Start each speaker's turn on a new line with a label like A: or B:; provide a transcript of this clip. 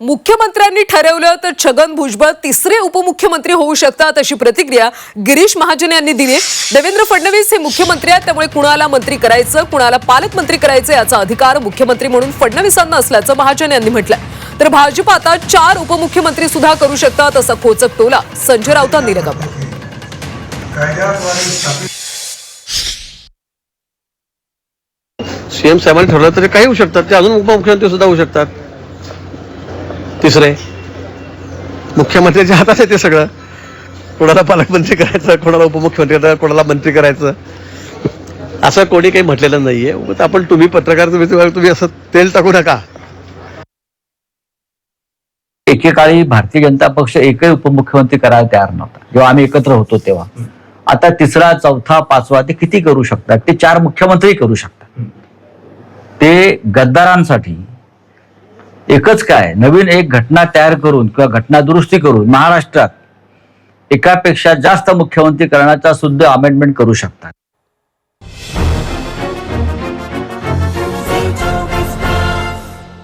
A: मुख्यमंत्र्यांनी ठरवलं तर छगन भुजबळ तिसरे उपमुख्यमंत्री होऊ शकतात अशी प्रतिक्रिया गिरीश महाजन यांनी दिली. देवेंद्र फडणवीस हे मुख्यमंत्री आहेत त्यामुळे कुणाला मंत्री करायचं कुणाला पालकमंत्री करायचं याचा अधिकार मुख्यमंत्री म्हणून फडणवीसांना असल्याचं महाजन यांनी म्हटलंय. तर भाजप आता चार उपमुख्यमंत्री सुद्धा करू शकतात असा खोचक टोला संजय राऊतांनी लगावला.
B: सीएम साहेबांनी ठरवलं तर काही होऊ शकतात ते अजून उपमुख्यमंत्री सुद्धा होऊ शकतात. तिसरे मुख्यमंत्र्याच्या हातात आहे ते सगळं. कोणाला पालकमंत्री करायचं कोणाला उपमुख्यमंत्री करायचं कोणाला मंत्री करायचं. असं कोणी काही म्हटलेलं नाहीये. उगाच आपण तुम्ही पत्रकार तुम्ही तुम्ही असं तेल टाकू नका.
C: एकेकाळी भारतीय जनता पक्ष एकही उपमुख्यमंत्री करायला तयार नव्हता. जेव्हा आम्ही एकत्र होतो तेव्हा. आता तिसरा चौथा पाचवा ते किती करू शकतात? ते चार मुख्यमंत्री करू शकतात. ते गद्दारांसाठी एकच काय? नवीन एक घटना तयार करून किंवा घटना दुरुस्ती करून महाराष्ट्रात एकापेक्षा जास्त मुख्यमंत्री करण्याचा सुद्धा अमेंडमेंट करू शकतात.